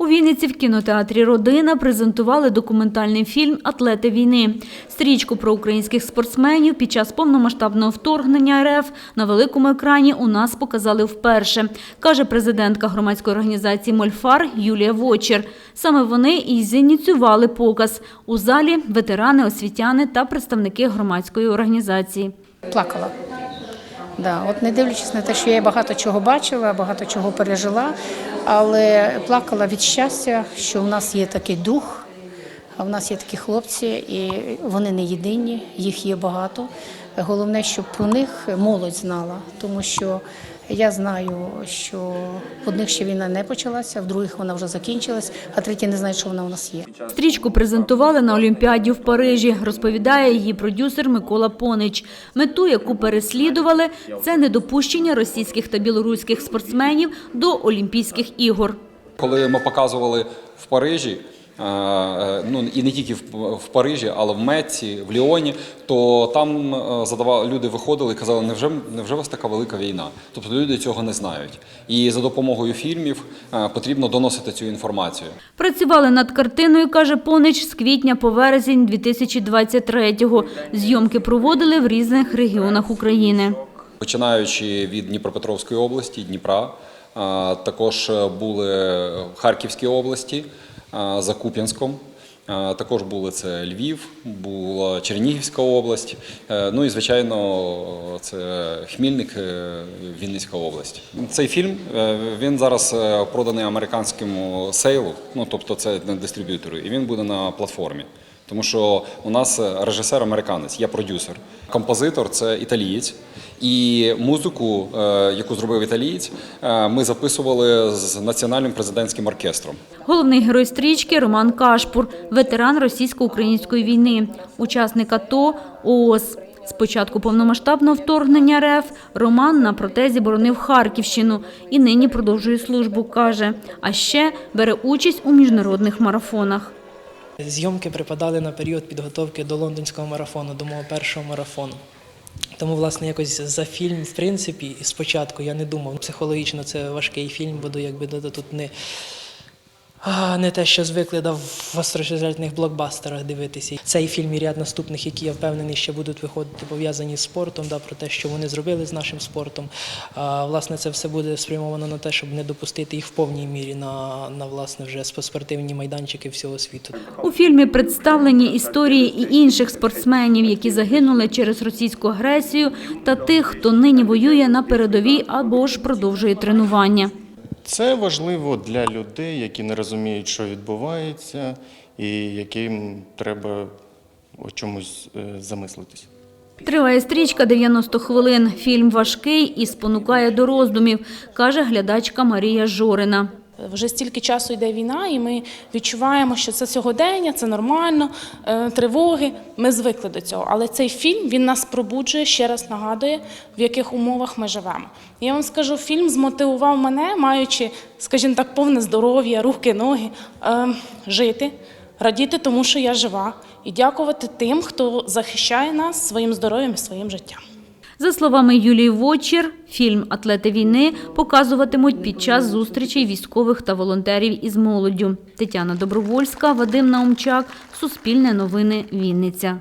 У Вінниці в кінотеатрі Родина презентували документальний фільм Атлети війни. Стрічку про українських спортсменів під час повномасштабного вторгнення РФ на великому екрані у нас показали вперше, каже президентка громадської організації Мольфар Юлія Вочер. Саме вони і зініціювали показ. У залі ветерани, освітяни та представники громадської організації. плакала. Да, от не дивлячись на те, що я багато чого бачила, багато чого пережила, але плакала від щастя, що в нас є такий дух, а в нас є такі хлопці, і вони не єдині, їх є багато. Головне, щоб про них молодь знала, тому що я знаю, що в одних ще війна не почалася, в других вона вже закінчилась, а треті не знають, що вона у нас є. Стрічку презентували на Олімпіаді в Парижі, розповідає її продюсер Микола Понич. Мету, яку переслідували, це недопущення російських та білоруських спортсменів до Олімпійських ігор. Коли ми показували в Парижі, ну і не тільки в, Парижі, але в Мецці, в Ліоні, то там е, задавали люди виходили і казали, невже, невже у вас така велика війна? Тобто люди цього не знають. І за допомогою фільмів е, потрібно доносити цю інформацію. Працювали над картиною, каже Понич, з квітня по вересень 2023-го. Зйомки проводили в різних регіонах України. Починаючи від Дніпропетровської області, Дніпра, е, також були в Харківській області, е, за Куп'янськом. Також були це Львів, була Чернігівська область. е, Ну і звичайно, це Хмільник, е, Вінницька область. Цей фільм е, він зараз проданий американському сейлу, ну тобто це на дистриб'ютору, і він буде на платформі. Тому що у нас режисер американець, я продюсер. Композитор це італієць. І музику, е, яку зробив італієць, е, ми записували з національним президентським оркестром. Головний герой стрічки Роман Кашпур, ветеран російсько-української війни, учасник АТО ООС. З початку повномасштабного вторгнення РФ Роман на протезі боронив Харківщину і нині продовжує службу, каже. А ще бере участь у міжнародних марафонах. Зйомки припадали на період підготовки до лондонського марафону, до мого першого марафону. Тому, власне, якось за фільм, в принципі, спочатку я не думав. Психологічно це важкий фільм, буду якби да, тут не, а, не те, що звикли да, в остросюжетних блокбастерах дивитися. Цей фільм і ряд наступних, які я впевнений, ще будуть виходити пов'язані з спортом, да, про те, що вони зробили з нашим спортом. А, власне, це все буде спрямовано на те, щоб не допустити їх в повній мірі на, на власне вже спортивні майданчики всього світу. У фільмі представлені історії і інших спортсменів, які загинули через російську агресію, та тих, хто нині воює на передовій або ж продовжує тренування. Це важливо для людей, які не розуміють, що відбувається, і яким треба о чомусь е, замислитись. Триває стрічка 90 хвилин. Фільм важкий і спонукає до роздумів, каже глядачка Марія Жорина. Вже стільки часу йде війна, і ми відчуваємо, що це сьогодення, це нормально, е, тривоги. Ми звикли до цього. Але цей фільм він нас пробуджує, ще раз нагадує, в яких умовах ми живемо. Я вам скажу, фільм змотивував мене, маючи, скажімо так, повне здоров'я, руки, ноги, е, жити, радіти тому, що я жива, і дякувати тим, хто захищає нас своїм здоров'ям і своїм життям. За словами Юлії Вочір, фільм Атлети війни показуватимуть під час зустрічей військових та волонтерів із молоддю. Тетяна Добровольська, Вадим Наумчак, Суспільне новини, Вінниця.